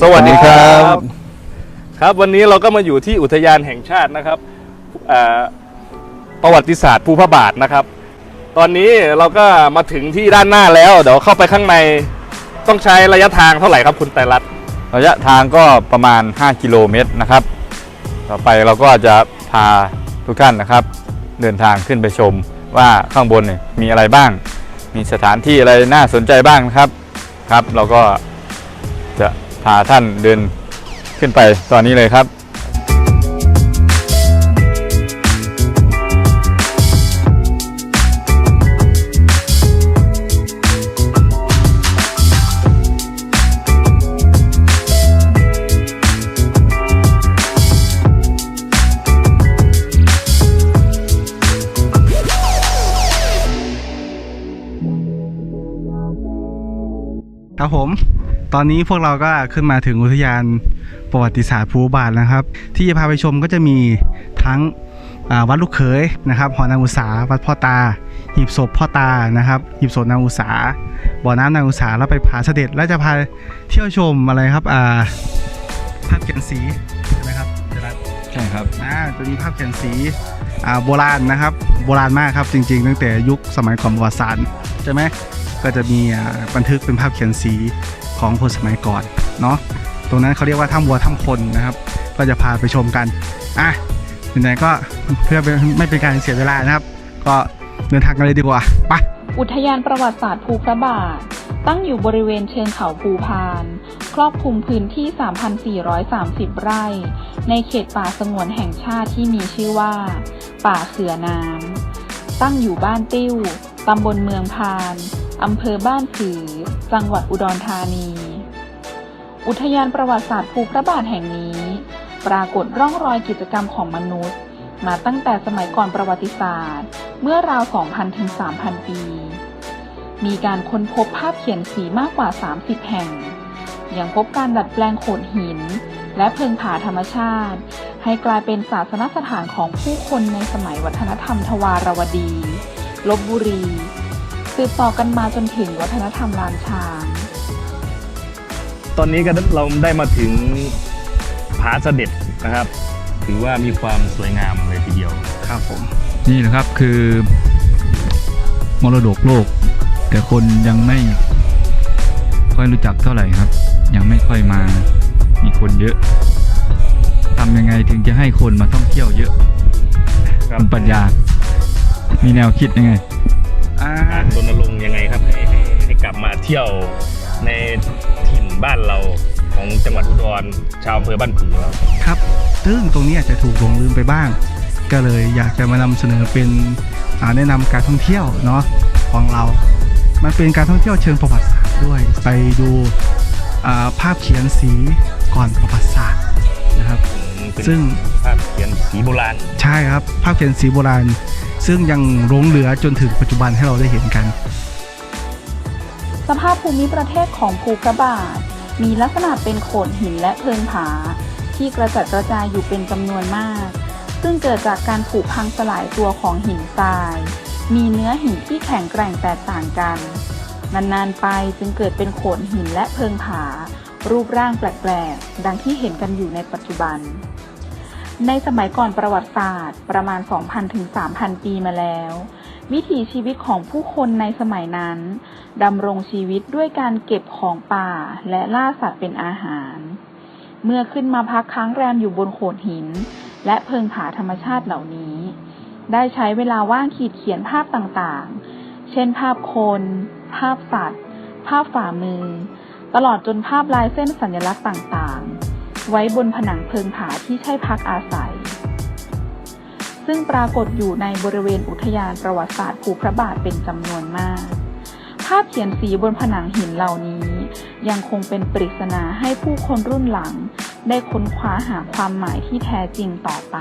สวัสดีครับครับ ครับวันนี้เราก็มาอยู่ที่อุทยานแห่งชาตินะครับอ่าประวัติศาสตร์ภูพระบาทนะครับ ตอนนี้เราก็มาถึงที่ด้านหน้าแล้ว เดี๋ยวเข้าไปข้างในต้องใช้ระยะทางเท่าไหร่ครับคุณไตรรัตน์ระยะทางก็ประมาณ 5 กิโลเมตรนะครับ ต่อไปเราก็จะพาทุกท่านนะครับ เดินทางขึ้นไปชมว่าข้างบนเนี่ยมีอะไรบ้าง มีสถานที่อะไรน่าสนใจบ้างนะครับครับ เราก็จะ พาท่านเดินขึ้นไปตอนนี้เลยครับครับผม ตอนนี้พวกเราก็ขึ้นมาถึงอุทยานประวัติศาสตร์ภูบาทนะครับ ที่จะพาไปชมก็จะมีทั้งอ่าวัดลูกเขยนะครับหอนางอุษาวัดพ่อตา หีบศพพ่อตานะครับ หีบศพนางอุษาบ่อน้ำนางอุษาแล้วไปผาเสด็จแล้วจะพาเที่ยวชมอะไรครับอ่าภาพเขียนสีใช่ไหมครับเดี๋ยวนะใช่ครับอ่าตัวนี้ภาพเขียนสีอ่าโบราณนะครับ โบราณมากครับจริง ๆ ตั้งแต่ยุคสมัยก่อนประวัติศาสตร์ ใช่ไหมก็จะมีบันทึกเป็นภาพเขียนสีของคนสมัยก่อนเนาะตรงนั้นเขาเรียกว่าถ้ำวัวถ้ำคนนะครับ ก็จะพาไปชมกันอะไหนๆก็เพื่อไม่เป็นการเสียเวลานะครับ ก็เดินทางกันเลยดีกว่าไปอุทยานประวัติศาสตร์ภูพระบาท ตั้งอยู่บริเวณเชิงเขาภูพาน ครอบคลุมพื้นที่ 3,430 ไร่ ในเขตป่าสงวนแห่งชาติที่มีชื่อว่า ป่าเสือน้ำตั้งอยู่บ้านติ้ว ตำบลเมืองพาน อำเภอบ้านผือ จังหวัดอุดรธานี อุทยานประวัติศาสตร์ภูพระบาทแห่งนี้ ปรากฏร่องรอยกิจกรรมของมนุษย์ มาตั้งแต่สมัยก่อนประวัติศาสตร์ เมื่อราว 2,000 ถึง 3,000 ปี มีการค้นพบภาพเขียนสีมากกว่า 30 แห่ง ยังพบการดัดแปลงโขดหิน และเพิงผาธรรมชาติ ให้กลายเป็นศาสนสถานของผู้คนในสมัยวัฒนธรรมทวารวดี ลบบุรี สืบต่อกันมาจนถึงวัฒนธรรมลานช้าง ตอนนี้ก็เราได้มาถึงผาเสด็จนะครับ ถือว่ามีความสวยงามเลยทีเดียวครับผม นี่นะครับคือ มรดกโลก แต่คนยังไม่ค่อยรู้จักเท่าไหร่ครับ ยังไม่ค่อยมามีคนเยอะทำยังไงถึงจะให้คนมาท่องเที่ยวเยอะครับคุณปัญญา มีแนวคิดยังไงอ่าการรณรงค์ยังไงครับให้ให้ให้กลับมาเที่ยวในถิ่นบ้านเราของจังหวัดอุดรชาวอำเภอบ้านผือเราครับซึ่งตรงนี้อาจจะถูกหลงลืมไปบ้าง ก็เลยอยากจะมานำเสนอเป็นอ่าแนะนำการท่องเที่ยวเนาะของเรา มันเป็นการท่องเที่ยวเชิงประวัติศาสตร์ด้วย ไปดูอ่าภาพเขียนสีก่อนประวัติศาสตร์นะครับเป็นซึ่งภาพเขียนสีโบราณ ใช่ครับ ภาพเขียนสีโบราณ ซึ่งยังหลงเหลือจนถึงปัจจุบันให้เราได้เห็นกัน สภาพภูมิประเทศของภูกระบาทมีลักษณะเป็นโขดหินและเพิงผา ที่กระจัดกระจายอยู่เป็นจำนวนมาก ซึ่งเกิดจากการผุพังสลายตัวของหินทราย มีเนื้อหินที่แข็งแกร่งแตกต่างกัน นานๆไปจึงเกิดเป็นโขดหินและเพิงผา รูปร่างแปลกๆ ดังที่เห็นกันอยู่ในปัจจุบัน ในสมัยก่อนประวัติศาสตร์ประมาณ 2,000 ถึง 3,000 ปีมาแล้ว วิถีชีวิตของผู้คนในสมัยนั้นดำรงชีวิตด้วยการเก็บของป่าและล่าสัตว์เป็นอาหาร เมื่อขึ้นมาพักค้างแรมอยู่บนโขดหิน และเพิงผาธรรมชาติเหล่านี้ ได้ใช้เวลาว่างขีดเขียนภาพต่างๆ เช่นภาพคน ภาพสัตว์ ภาพฝ่ามือ ตลอดจนภาพลายเส้นสัญลักษณ์ต่างๆ ไว้บนผนังเพิงผาที่ใช้พักอาศัย ซึ่งปรากฏอยู่ในบริเวณอุทยานประวัติศาสตร์ภูพระบาทเป็นจำนวนมาก ภาพเขียนสีบนผนังหินเหล่านี้ ยังคงเป็นปริศนาให้ผู้คนรุ่นหลัง ได้ค้นคว้าหาความหมายที่แท้จริงต่อไป